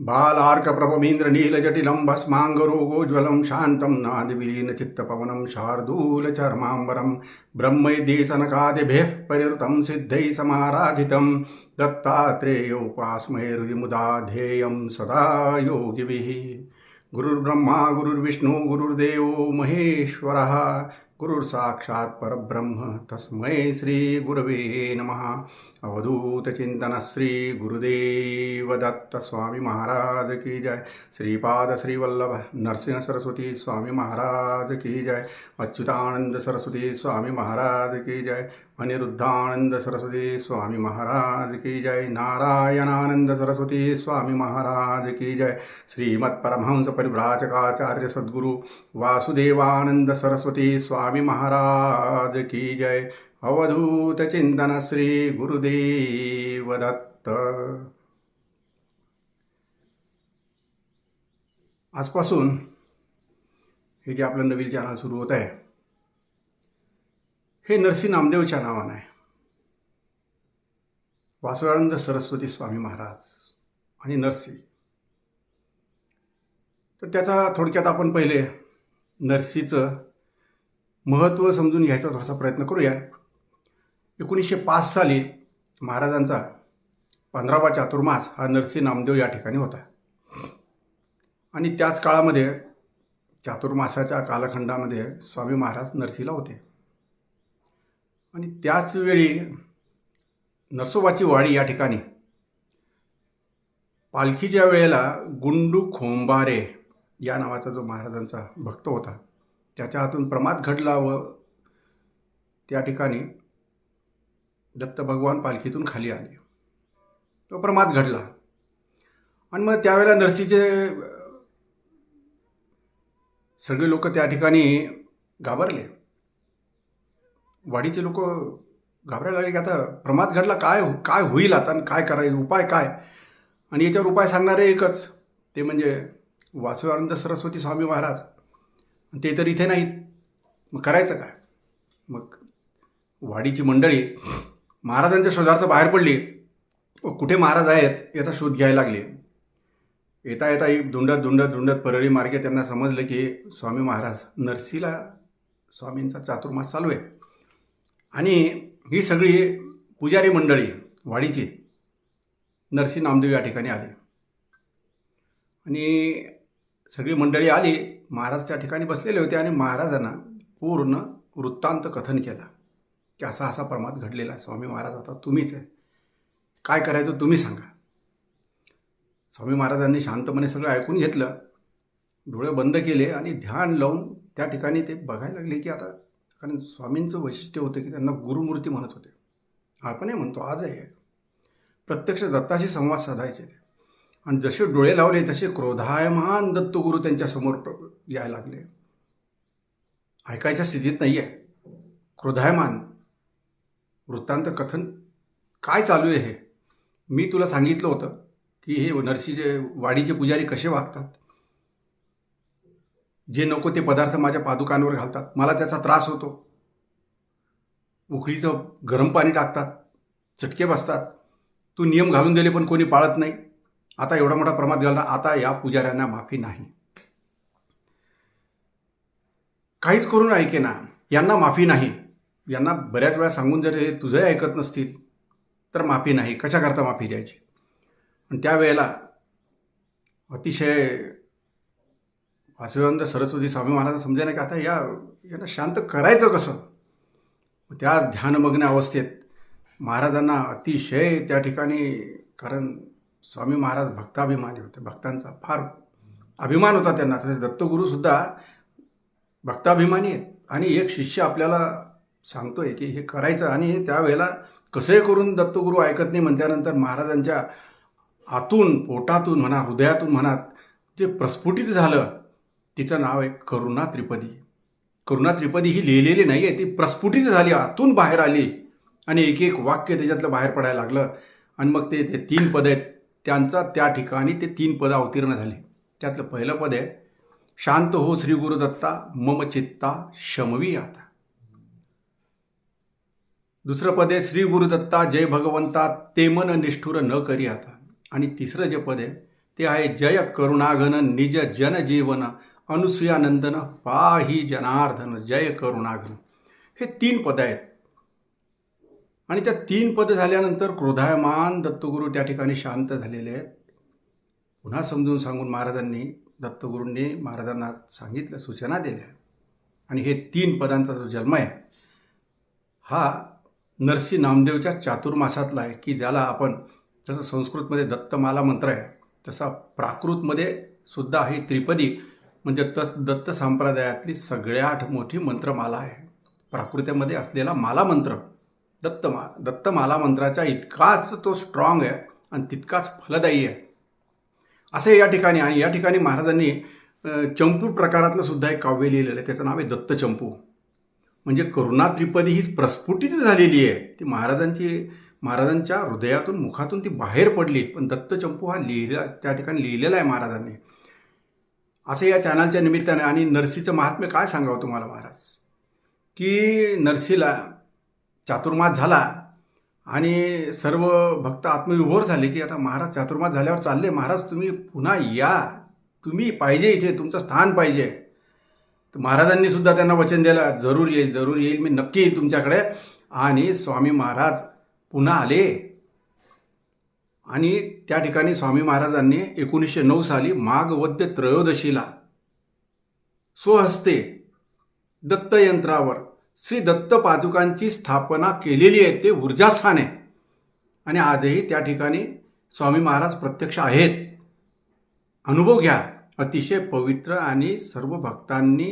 बालार्कप्रभमीन्द्रनीलजटिलं भस्माङ्गरोगोज्ज्वलं शान्तं नादिविलीनचित्तपवनं शार्दूलचर्माम्बरं ब्रह्मैद्यसनकादिभिः परिवृतं सिद्धैः समाराधितं दत्तात्रेयोपास्महे हृदि मुदा ध्येयं सदा योगिभिः। गुरुर्ब्रह्मा गुरुर्विष्णू गुरुर्देवो महेश्वरः गुरुर्साक्षात् परब्रह्म। तस्मै श्रीगुरवे नमः। अवधूतचिंतन श्री स्वामी महाराज की जय। श्रीपाद श्रीवल्लभ नरसिंह सरस्वती स्वामी महाराज की जय। अच्युतानंद सरस्वती स्वामी महाराज की जय। अनिरुद्धानंद सरस्वती स्वामी महाराज की जय। नारायणानंद सरस्वती स्वामी महाराज की जय। श्रीमत्परमहंस परिभ्राजकाचार्य सद्गुरु वासुदेवानंद सरस्वती स्वामी महाराज की जय. अवधूत चिंतन श्री गुरुदेव दत्त आजपासून हे जे आपलं नवीन चॅनल सुरू होत आहे हे नरसी नामदेवच्या नावानं आहे. वासुदानंद सरस्वती स्वामी महाराज आणि नरसी. तर त्याचा थोडक्यात आपण पहिले नरसीचं महत्त्व समजून घ्यायचा थोडासा प्रयत्न करूया. एकोणीसशे पाच साली महाराजांचा पंधरावा चातुर्मास हा नरसी नामदेव या ठिकाणी होता. आणि त्याच काळामध्ये चातुर्मासाच्या कालखंडामध्ये स्वामी महाराज नरसीला होते. आणि त्याचवेळी नरसोबाची वाडी या ठिकाणी. पालखीच्या वेळेला गुंडू खोंबारे या नावाचा जो महाराजांचा भक्त होता ज्याच्या हातून प्रमाद घडला व त्या ठिकाणी दत्त भगवान पालखीतून खाली आले. तो प्रमाद घडला. आणि मग त्यावेळेला नरसीचे सगळे लोक त्या ठिकाणी घाबरले. वाडीचे लोक घाबरायला लागले की आता प्रमाद घडला काय हो- काय होईल आता आणि काय करायचं उपाय काय? आणि याच्यावर उपाय सांगणारे एकच ते म्हणजे वासुदानंद सरस्वती स्वामी महाराज. ते तर इथे नाहीत. मग करायचं काय? मग वाडीची मंडळी महाराजांच्या शोधार्थ बाहेर पडली. व कुठे महाराज आहेत याचा शोध घ्यायला लागले. येता येता एक धुंडत धुंडत धुंडत परळी मार्गे त्यांना समजलं की स्वामी महाराज नरसीला स्वामींचा चातुर्मास चालू आहे. आणि ही सगळी पुजारी मंडळी वाडीची नरसी नामदेव या ठिकाणी आली. आणि सगळी मंडळी आली महाराज त्या ठिकाणी बसलेले होते आणि महाराजांना पूर्ण वृत्तांत कथन केला की असा असा प्रमाद घडलेला आहे. स्वामी महाराज आता तुम्हीच आहे. काय करायचं तुम्ही सांगा. स्वामी महाराजांनी शांतपणे सगळं ऐकून घेतलं. डोळे बंद केले आणि ध्यान लावून त्या ठिकाणी ते बघायला लागले की आता कारण स्वामींचं वैशिष्ट्य होतं की त्यांना गुरुमूर्ती म्हणत होते. आपणही म्हणतो आजही आहे. प्रत्यक्ष दत्ताशी संवाद साधायचे ते. आणि जसे डोळे लावले तसे क्रोधायमान दत्तगुरू त्यांच्यासमोर यायला लागले. ऐकायच्या स्थितीत नाही आहे क्रोधायमान. वृत्तांत कथन काय चालू आहे हे? मी तुला सांगितलं होतं की हे नरसीचे वाडीचे पुजारी कसे वागतात? जे नको ते पदार्थ माझ्या पादुकांवर घालतात. मला त्याचा त्रास होतो. उकळीचं गरम पाणी टाकतात. चटके बसतात. तू नियम घालून दिले पण कोणी पाळत नाही. आता एवढा मोठा प्रमाद घालणार आता या पुजाऱ्यांना माफी नाही. काहीच करून ऐके ना. यांना माफी नाही. यांना बऱ्याच वेळा सांगून जर हे तुझंही ऐकत नसतील तर माफी नाही. कशाकरता माफी द्यायची? आणि त्यावेळेला अतिशय वासुदेवानंद सरस्वती स्वामी महाराज समजायला की आता या यांना शांत करायचं कसं? त्याच ध्यानमग्न अवस्थेत महाराजांना अतिशय त्या ठिकाणी कारण स्वामी महाराज भक्ताभिमानी होते. भक्तांचा फार अभिमान होता त्यांना. तसे दत्तगुरूसुद्धा भक्ताभिमानी आहेत. आणि एक शिष्य आपल्याला सांगतोय की हे करायचं आणि त्यावेळेला कसंही करून दत्तगुरू ऐकत नाही म्हटल्यानंतर महाराजांच्या आतून पोटातून म्हणा हृदयातून म्हणा जे प्रस्फुटित झालं तिचं नाव आहे करुणा त्रिपदी. करुणा त्रिपदी ही लिहिलेली नाही आहे ती प्रस्फुटित झाली आतून बाहेर आली आणि एक एक वाक्य त्याच्यातलं बाहेर पडायला लागलं. आणि मग ते ते तीन पद आहेत. त्यांचा त्या ठिकाणी ते तीन पदं अवतीर्ण झाले. त्यातलं पहिलं पद आहे शांत हो श्री गुरुदत्ता मम चित्ता शमवी आता. दुसरं पद आहे श्री गुरुदत्ता जय भगवंता ते मन निष्ठुर न करी आता. आणि तिसरं जे पद आहे ते आहे जय करुणाघन निज जन जीवन अनुसुयानंदन पाही जनार्दन जय करुणाघन. हे तीन पद आहेत. आणि त्या तीन पद झाल्यानंतर क्रोधायमान दत्तगुरू त्या ठिकाणी शांत झालेले आहेत. पुन्हा समजून सांगून महाराजांनी दत्तगुरूंनी महाराजांना सांगितलं सूचना दिल्या. आणि हे तीन पदांचा जो जन्म आहे हा नरसी नामदेवच्या चातुर्मासातला आहे की ज्याला आपण जसं संस्कृतमध्ये दत्तमाला मंत्र आहे तसा प्राकृतमध्ये सुद्धा ही त्रिपदी म्हणजे तस दत्त संप्रदायातली सगळ्यात मोठी मंत्रमाला आहे. प्राकृत्यामध्ये असलेला माला मंत्र. दत्तमा दत्तमाला मंत्राच्या इतकाच तो स्ट्रॉंग आहे आणि तितकाच फलदायी आहे. असे या ठिकाणी आणि या ठिकाणी महाराजांनी चंपू प्रकारातलं सुद्धा एक काव्य लिहिलेलं आहे. त्याचं नाव आहे दत्तचंपू म्हणजे करुणा त्रिपदी ही प्रस्फुटित झालेली आहे. ती महाराजांची महाराजांच्या हृदयातून मुखातून ती बाहेर पडली. पण दत्तचंपू हा लिहिला त्या ठिकाणी लिहिलेला आहे महाराजांनी. असं या चॅनलच्या निमित्ताने आणि नरसीचं महात्म्य काय सांगावं तुम्हाला महाराज? की नरसीला चातुर्मास झाला आणि सर्व भक्त आत्मविभोर झाले की आता महाराज चातुर्मास झाल्यावर चालले. महाराज तुम्ही पुन्हा या. तुम्ही पाहिजे इथे तुमचं स्थान पाहिजे. तर महाराजांनी सुद्धा त्यांना वचन दिलं. जरूर येईल जरूर येईल. मी नक्की येईल तुमच्याकडे. आणि स्वामी महाराज पुन्हा आले. आणि त्या ठिकाणी स्वामी महाराजांनी एकोणीसशे नऊ साली माघवद्य त्रयोदशीला स्वहस्ते दत्तयंत्रावर श्री दत्त पादुकांची स्थापना केलेली आहे ते ऊर्जास्थान आहे. आणि आजही त्या ठिकाणी स्वामी महाराज प्रत्यक्ष आहेत. अनुभव घ्या. अतिशय पवित्र आणि सर्व भक्तांनी